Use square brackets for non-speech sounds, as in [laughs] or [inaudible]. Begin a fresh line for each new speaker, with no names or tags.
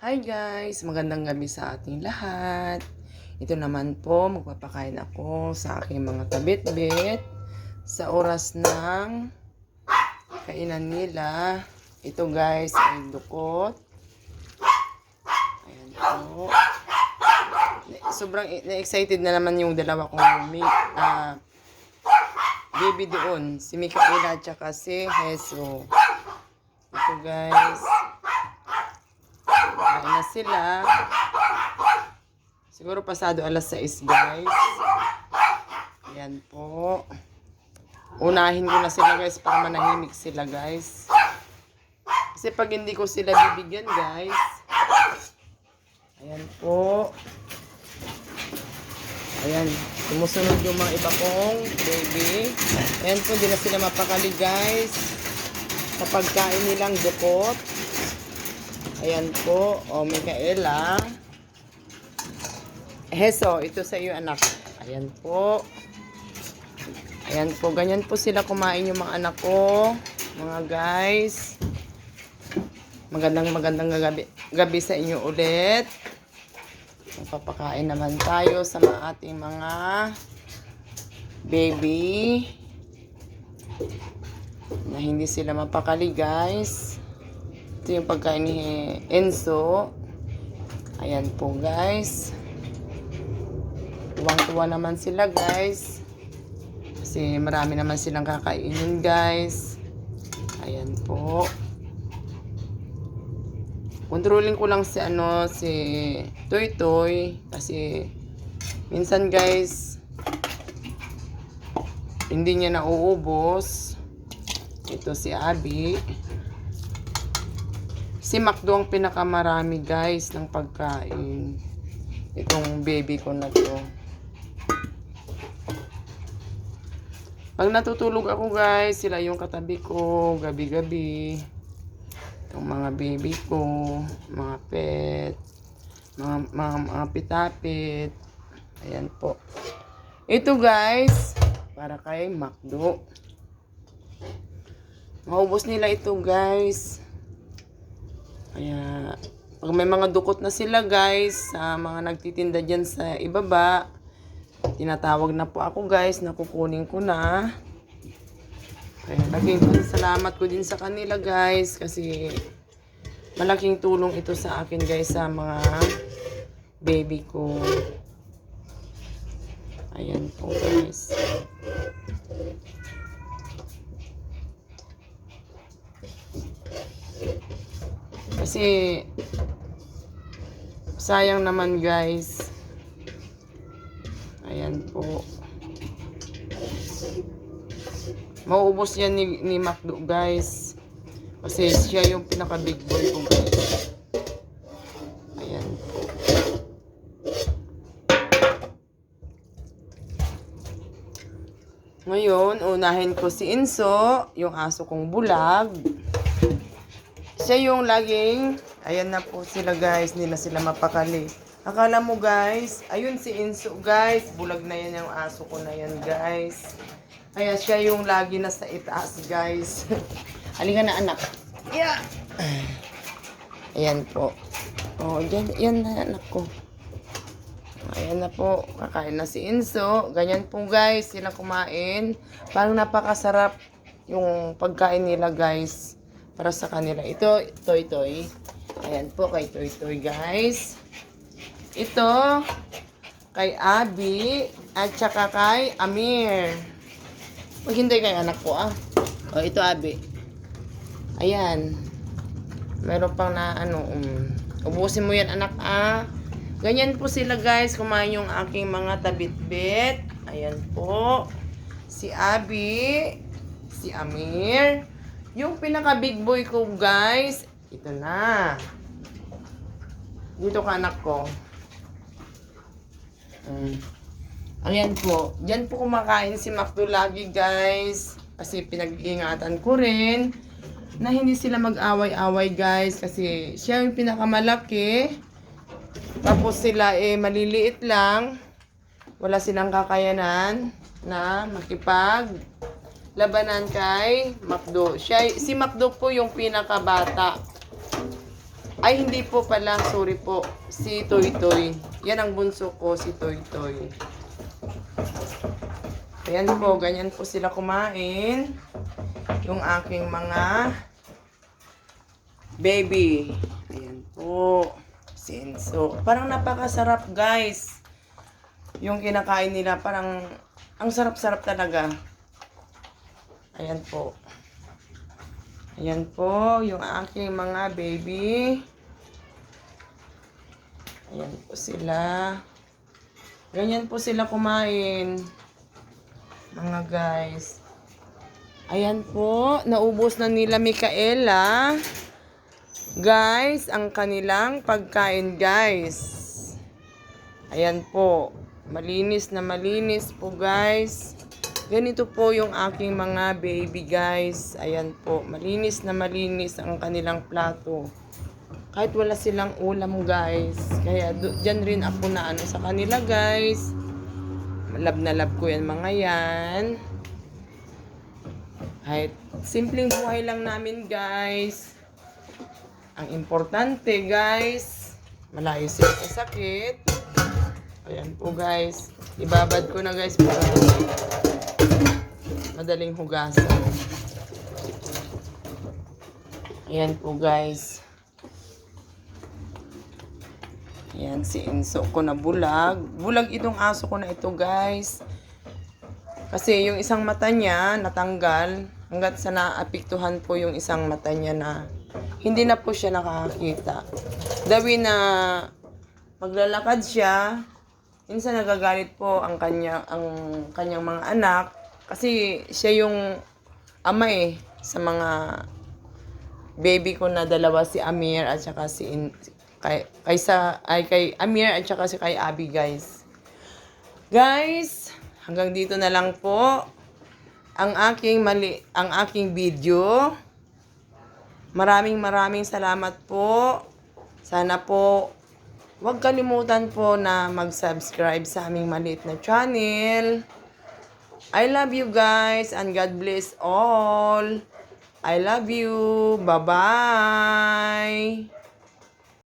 Hi guys! Magandang gabi sa ating lahat. Ito naman po, magpapakain ako sa aking mga tabit-bit sa oras ng kainan nila. Ito guys ay dukot. Ayan po. Sobrang na-excited na naman yung dalawa kong ah, baby doon. Si Mikaela at si Heso. Ito guys. Kain na sila. Siguro pasado alas 6 guys. Ayan po. Unahin ko na sila guys para manahimik sila guys. Kasi pag hindi ko sila bibigyan guys. Ayan po. Ayan. Sumusunod yung mga iba kong baby. Ayan po, hindi na sila mapakali guys. Sa pagkain nilang dukot. Ayan po. O, Mikaela. Heso, ito sa iyo anak. Ayan po. Ayan po. Ganyan po sila kumain yung mga anak ko. Mga guys. Magandang magandang gabi, gabi sa inyo ulit. Magpapakain naman tayo sa mga ating mga baby. Na hindi sila mapakali guys. Ito yung pagkain ni Enzo. Ayan po guys. Tuwang-tuwa naman sila guys. Kasi marami naman silang kakainin guys. Ayan po. Controlling ko lang si ano si Toy Toy kasi minsan guys hindi niya nauubos. Ito si Abby. Si Macdo ang pinakamarami guys ng pagkain. Itong baby ko na to. Pag natutulog ako guys, sila yung katabi ko gabi-gabi. Itong mga baby ko, mga pet, mga, mga, mga pitapit. Ayan po. Ito guys, para kay Macdo. Maubos nila ito guys. Kaya, pag may mga dukot na sila guys, sa mga nagtitinda dyan sa ibaba, tinatawag na po ako guys, na kukunin ko na. Kaya laging salamat ko din sa kanila guys, kasi malaking tulong ito sa akin guys, sa mga baby ko. Ayan po guys. Kasi sayang naman guys. Ayan po. Mauubos yan ni, ni Macdo guys. Kasi siya yung pinaka big boy ko guys. Ayan po. Ngayon, unahin ko si Inso, yung aso kong bulag. Siya yung laging, ayan na po sila guys, na sila mapakali. Akala mo guys, ayun si Inso guys, bulag na yan yung aso ko na yan guys. Kaya siya yung lagi nasa itaas guys. [laughs] Halika na anak. Yeah. [sighs] Ayan po. Oh, yan, yan na anak ko. Ayan na po, kakain na si Inso. Ganyan po guys, sila kumain. Parang napakasarap yung pagkain nila guys. Para sa kanila. Ito, Toy Toy. Ayan po kay Toy Toy guys. Ito, kay Abby. At saka kay Amir. Maghintay kay anak ko ah. O, ito Abby. Ayan. Meron pang na ano, um, ubusin mo yan anak ah. Ganyan po sila guys, kumain yung aking mga tabit-bit. Ayan po. Si Abby, si Amir. Yung pinaka big boy ko guys, ito na. Dito ka anak ko. Mm. Ayan po. Diyan po kumakain si Macdo lagi guys. Kasi pinag-iingatan ko rin na hindi sila mag-away-away guys. Kasi siya yung pinakamalaki. Tapos sila eh maliliit lang. Wala silang kakayanan na makipag labanan kay Macdo. Siya, si Macdo po yung pinakabata. Ay, hindi po pala. Sorry po. Si Toy Toy. Yan ang bunso ko, si Toy Toy. Ayan po, ganyan po sila kumain. Yung aking mga baby. Ayan po. Sinso. Parang napakasarap, guys. Yung kinakain nila, parang ang sarap-sarap talaga. Ayan po. Ayan po, yung aking mga baby. Ayan po sila. Ganyan po sila kumain. Mga guys. Ayan po, naubos na nila Mikaela. Guys, ang kanilang pagkain guys. Ayan po. Malinis na malinis po guys. Ganito po yung aking mga baby guys. Ayan po. Malinis na malinis ang kanilang plato. Kahit wala silang ulam guys. Kaya dyan rin ako na ano sa kanila guys. Lab na lab ko yan mga yan. Kahit simpleng buhay lang namin guys. Ang importante guys, malayo sila sa sakit. Ayan po guys. Ibabad ko na guys para madaling hugasan. Ayan po guys. Ayan si Enzo ko na bulag. Bulag itong aso ko na ito guys. Kasi yung isang mata niya natanggal hanggat sa naapektuhan po yung isang mata niya na hindi na po siya nakakakita. Dawi na maglalakad siya, minsan nagagalit po ang kanya ang kanyang mga anak kasi siya yung ama eh sa mga baby ko na dalawa si Amir at saka si In, kay kaysa ay kay Amir at saka si kay Abby guys. Guys, hanggang dito na lang po ang aking mali ang aking video. Maraming maraming salamat po. Sana po Huwag kalimutan po na mag-subscribe sa aming maliit na channel. I love you guys and God bless all. I love you. Bye-bye.